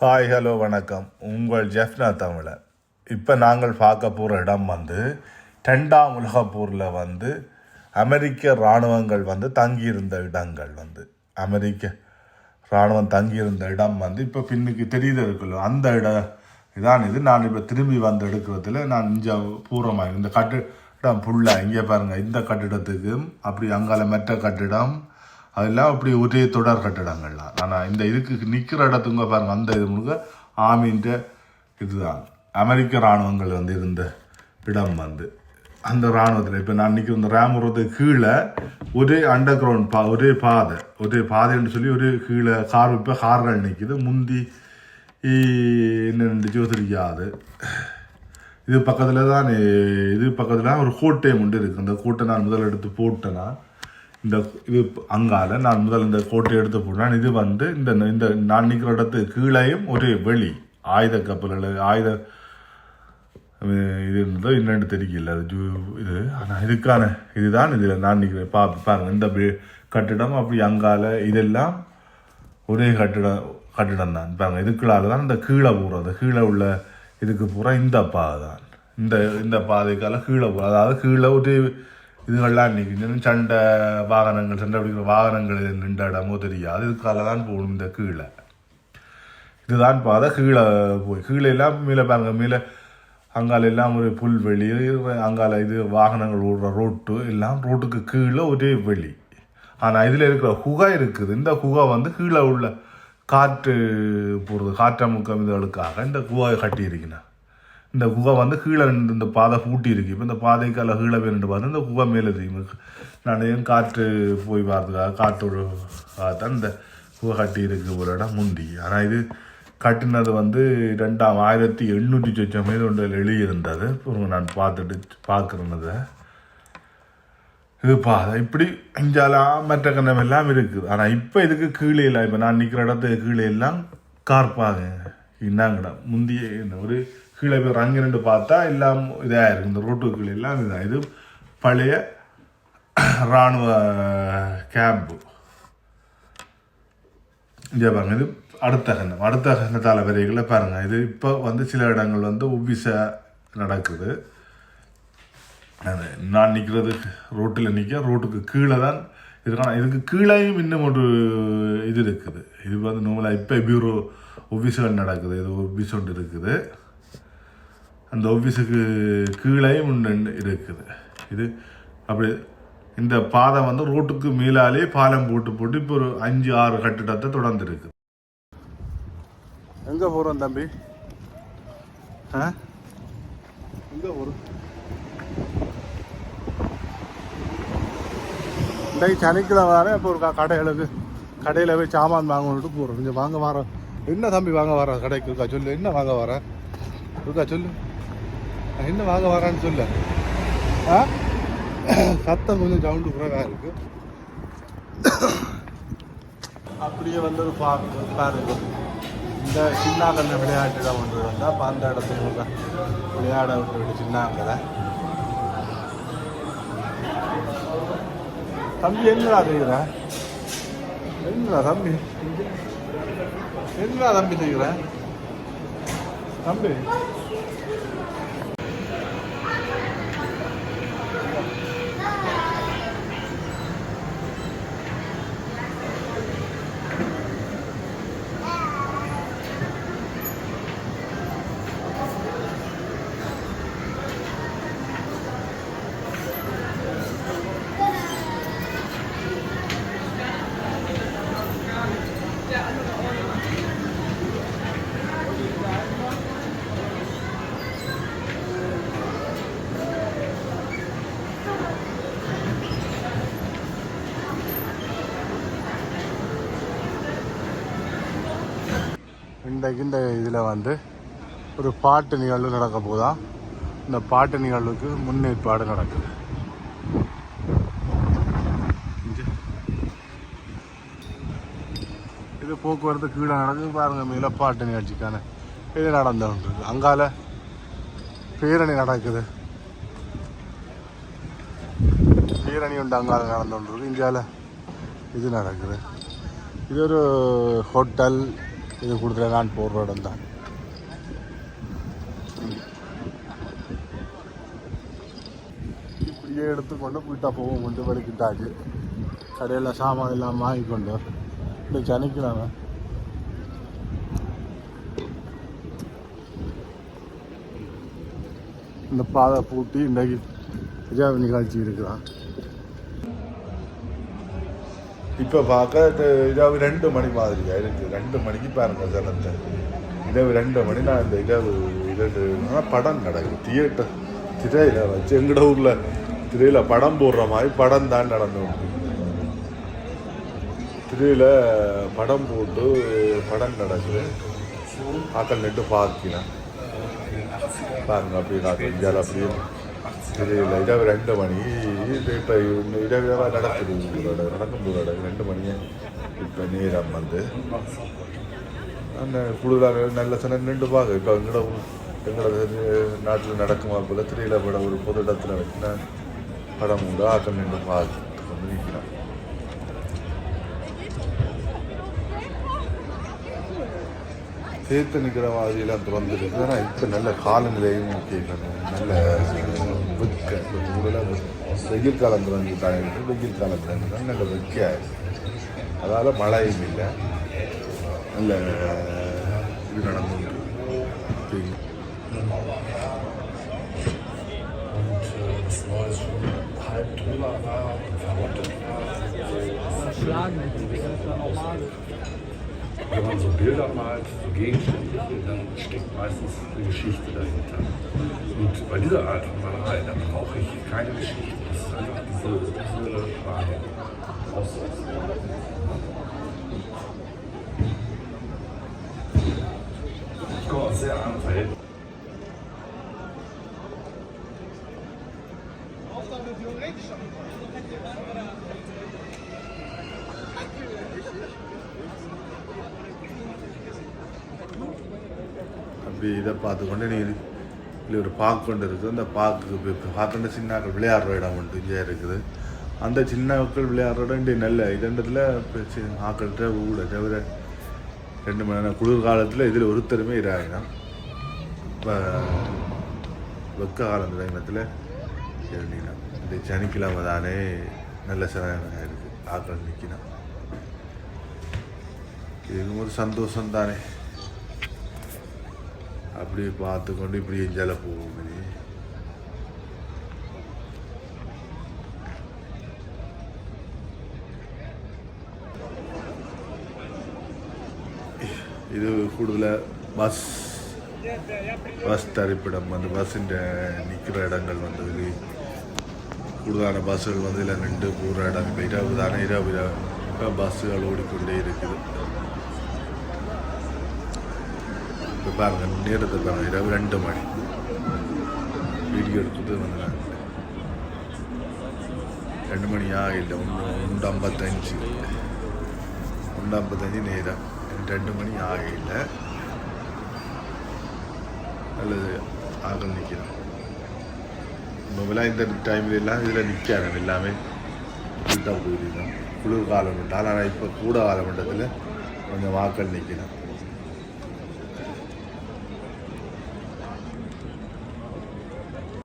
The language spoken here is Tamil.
ஹாய் ஹலோ வணக்கம். உங்கள் ஜெஃப்னா தமிழர் இப்போ நாங்கள் பார்க்க போகிற இடம் வந்து ரெண்டாம் உலகப்பூரில் வந்து அமெரிக்க இராணுவங்கள் வந்து தங்கியிருந்த இடங்கள் வந்து. அமெரிக்க இராணுவம் தங்கியிருந்த இடம் வந்து இப்போ பின்னுக்கு தெரியுது இருக்குல்ல அந்த இடம் இதான் இது. நான் இப்போ திரும்பி வந்து எடுக்கிறதுல நான் இங்கே பூர்வமாக இந்த கட்டிடம் ஃபுல்லாக இங்கே பாருங்கள் இந்த கட்டிடத்துக்கும் அப்படி அங்கால மற்ற கட்டிடம் அதெல்லாம் அப்படி ஒரே தொடர் கட்டிடங்கள்லாம் ஆனால் இந்த இதுக்கு நிற்கிற இடத்துங்க பாருங்க அந்த இது முழுக்க ஆமின்ற இதுதான். அமெரிக்க இராணுவங்கள் வந்து இருந்த இடம் வந்து. அந்த இராணுவத்தில் இப்போ நான் நிற்கிற இந்த ராமுறதுக்கு கீழே ஒரே அண்டர் கிரவுண்ட் பா ஒரே பாதை ஒரே பாதைன்னு சொல்லி ஒரு கீழே கார் இப்போ கார்கள் நிற்கிது முந்தி என்ன நின்றுச்சோ இது பக்கத்தில் தான் இது பக்கத்தில் ஒரு கோட்டை உண்டு இருக்குது அந்த கோட்டை நான் முதல் எடுத்து போட்டேன்னா இந்த இது அங்கால நான் முதல் இந்த கோட்டை எடுத்து போடுறேன் இது வந்து இந்த இந்த நான் நிற்கிற இடத்து கீழேயும் ஒரு வெளி. ஆயுத கப்பல்கள் ஆயுத இது இருந்ததோ என்னன்னு தெரியல. அது ஜூ- இது ஆனால் இதுக்கான இதுதான் இதில் நான் நிற்கிறேன் பா பாருங்கள் இந்த கட்டிடம் அப்படி அங்கால இதெல்லாம் ஒரே கட்டிடம் கட்டிடம் தான். பாருங்கள் இதுக்குள்ளால தான் இந்த கீழே போகிறது கீழே உள்ள இதுக்கு பூரா இந்த பாதை தான். இந்த இந்த பாதைக்கால கீழே போகிற அதாவது கீழே ஒரு இதுகள்லாம் நிற்கிது சண்டை வாகனங்கள் சண்டை பிடிக்கிற வாகனங்கள் நின்ற இடமோ தெரியாது. இதுக்கால தான் போகணும் இந்த கீழே. இதுதான் பார்த்தா கீழே போய் கீழே எல்லாம் மேலே பாருங்க மேலே அங்கால எல்லாம் ஒரு புல்வெளி அங்கால இது வாகனங்கள் ஓடுற ரோட்டு எல்லாம் ரோட்டுக்கு கீழே ஒரே வெளி. ஆனால் இதில் இருக்கிற குகை இருக்குது. இந்த குகை வந்து கீழே உள்ள காற்று போடுறது காற்றமுக்கம் இதுகளுக்காக இந்த குகையை கட்டியிருக்கணும் இந்த குகை வந்து கீழே நின்று இந்த பாதை பூட்டி இருக்கு. இப்போ இந்த பாதைக்கால கீழே போய் நின்று பார்த்து இந்த குகை மேலே தெரியும். நான் ஏன் காற்று போய் பார்த்துக்காக காற்றோட தான் இந்த குகை கட்டி இருக்கு ஒரு இடம் முந்தி ஆனால் இது கட்டினது வந்து ரெண்டாம் ஆயிரத்தி எண்ணூற்றி சொச்சம் மீது ஒன்றில் எழுதியிருந்தது. இப்போ நான் பார்த்துட்டு பார்க்குறேன்னதை இது பாதை இப்படி இஞ்சாலாம் மற்ற கண்ணம் எல்லாம் இருக்குது. ஆனால் இப்போ இதுக்கு கீழே இல்லை. இப்போ நான் நிற்கிற இடத்துக்கு கீழே எல்லாம் கார் பாதை இன்னாங்கடா முந்திய ஒரு கீழே போய் அங்கே பார்த்தா எல்லாம் இதாக இருக்குது இந்த ரோட்டுக்கு கீழே எல்லாம் இதாக. இது பழைய இராணுவ கேம்பு இங்கே பாருங்க இது அடுத்த கண்டம். அடுத்த கண்டத்தால வரைகளை பாருங்கள் இது இப்போ வந்து சில இடங்கள் வந்து ஒவ்விச நடக்குது. அது நான் நிற்கிறது ரோட்டில் நிற்க ரோட்டுக்கு கீழே தான் இதுக்கான இதுக்கு கீழேயும் இன்னும் ஒரு இது இருக்குது. இது வந்து நோமலாக இப்போ பியூரோ ஒஃபீஸுகள் நடக்குது. இது ஒஃபீஸ் ஒன்று இருக்குது. அந்த ஆஃபீஸுக்கு கீழேயும் ஒன்று இருக்குது. இது அப்படி இந்த பாதை வந்து ரோட்டுக்கு மேலாலே பாலம் போட்டு போட்டு இப்போ ஒரு அஞ்சு ஆறு கட்டிடத்தை தொடர்ந்து இருக்குது எங்கே போகிறோம் தம்பி? ஆ? எங்கே போகிறோம் இன்றைக்கு சனிக்கிழமை தானே இப்போ ஒரு கடைகளுக்கு கடையில் போய் சாமான் வாங்கணுட்டு போகிறோம் கொஞ்சம் வாங்க வர என்ன தம்பி வாங்க வர கடைக்கு இருக்கா? சொல்லு என்ன வாங்க வர? இருக்கா? சொல்லு. என்ன வாங்க வரேன்னு சொல்ல ஆ? சத்தம் கொஞ்சம் சவுண்டு குறைவாக இருக்கு. அப்படியே வந்து ஒரு பாருங்க இந்த சின்னாங்கல்ல விளையாட்டு தான் ஒன்று வந்தா அப்போ அந்த இடத்துல விளையாட விட்டு சின்னாங்கலை தம்பி என்னடா செய்கிற என்னடா தம்பி? என்னடா தம்பி செய்கிற தம்பி இன்றைக்கு இந்த இதில் வந்து ஒரு பாட்டு நிகழ்வு நடக்க போதான் இந்த பாட்டு நிகழ்வுக்கு முன்னேற்பாடு நடக்குது. இது போக்குவரத்து கீழே நடக்குது. பாருங்க மேல பாட்டு நிகழ்ச்சிக்கான இது நடந்து அங்கால பேரணி நடக்குது. பேரணி உண்டு அங்கால நடந்து கொண்டிருக்கு. இந்தியாவில் இது நடக்குது. இது ஒரு ஹோட்டல் இது கொடுத்துல நான் போடுற இடம் தான் இப்படியே எடுத்துக்கொண்டு வீட்டை போவோம். கொண்டு வலிக்கிட்டாச்சு கடையில் சாமான் எல்லாம் வாங்கிக்கொண்டு இப்படி சனிக்கிழமை. இந்த பாதை பூட்டி இன்றைக்கு விஜய் நிகழ்ச்சி இருக்கிறான். இப்போ பார்க்க இரவு ரெண்டு மணி மாதிரி இருக்குது ரெண்டு மணிக்கு பாருங்க ஜனத்தை. இரவு ரெண்டு மணி நான் இந்த இரவு இரண்டு படம் நடக்குது. தியேட்டர் திரையில் வச்சு எங்கட ஊரில் திரையில் படம் போடுற மாதிரி படம் தான் நடந்து கொண்டு திரையில் படம் போட்டு படம் நடக்குது. ஆக்கள் நட்டு பார்க்கிறேன் பாருங்க அப்படி நான் இந்தியாவில் அப்படியே தெரியல இரவு ரெண்டு மணி. இது இப்போ இரவு இரவாக நடக்குது. உங்களோட நடக்கும்போதோட ரெண்டு மணியே இப்போ நேரம் வந்து. அந்த கூடுதலாக நல்ல சின்ன நின்று பார்க்க இப்போ எங்களோட எங்களோட நாட்டில் நடக்குமா போல திரையில. படம் ஒரு பொது இடத்துல வச்சுனா படம் கூட ஆக்கம் நின்று பார்த்து கொண்டு நிற்கிறோம் சேர்த்து நிற்கிற மாதிரியெல்லாம் திறந்துருக்கு. ஆனால் இப்போ நல்ல காலநிலையும் ஓகே நல்ல வெக்க ஊரில் வெயில் காலம் திறந்துட்டாங்க வெயில் காலம் திறந்துட்டாங்க நல்ல வெக்கையாக அதால் மழையும் இல்லை. நல்ல இது நடந்து das Neue schon normal. Wenn man so Bilder malt, so Gegenstände, dann steckt meistens eine Geschichte dahinter. Und bei dieser Art von Malerei, da brauche ich keine Geschichte. Das ist einfach diese visuelle Wahrnehmung. அப்படி இதை பார்த்துக்கொண்டு நீ இல்லை ஒரு பார்க் கொண்டு இருக்குது. அந்த பார்க்கு பார்க்கண்டு சின்ன விளையாடுற இடம் ஒன்று இங்கே இருக்குது. அந்த சின்ன மக்கள் விளையாடுற இடம் இங்கே நல்ல. இதண்டத்தில் ஆக்கள்கிட்ட ஊட தவிர ரெண்டு மணி நேரம் குளிர் காலத்தில் இதில் ஒருத்தருமே இதாகினான் இப்போ வெக்க காலம் நேரத்தில் இறங்கினா இந்த சனிக்கிழமை தானே நல்ல சிறப்பாக இருக்குது ஆக்கள் நிற்கினான் இதுவும் ஒரு சந்தோஷம் தானே அப்படியே பார்த்து கொண்டு இப்படி எஞ்சால போவோம் இது. இது கூடுதலாக பஸ் பஸ் தரிப்பிடம் வந்து பஸ்ஸின் நிற்கிற இடங்கள் வந்து கூடுதலான பஸ்ஸுகள் வந்து இதில் நின்று போகிற இடம். இப்போ இரவு தானே இரவு இரவு. பஸ்ஸுகள் ஓடிக்கொண்டே இருக்குது. இப்போ பாருங்கள் நேரத்தை பாருங்கள் இரவு ரெண்டு மணி. வீடியோ எடுத்துட்டு வந்தாங்க ரெண்டு மணி ஆகல ஒன்று ஒன்று ஐம்பத்தஞ்சு. ஒன்று ஐம்பத்தஞ்சு நேரம். ரெண்டு மணி ஆகல. நல்லது ஆக நிற்கிறோம். முதலாக இந்த டைமில் எல்லாம் இதில் நிற்காது எல்லாமே குளிர் காலம் குளிர்காலம் ஆனால் இப்போ கூட காலமண்டத்தில் கொஞ்சம் வாக்கள் நிற்கிறேன்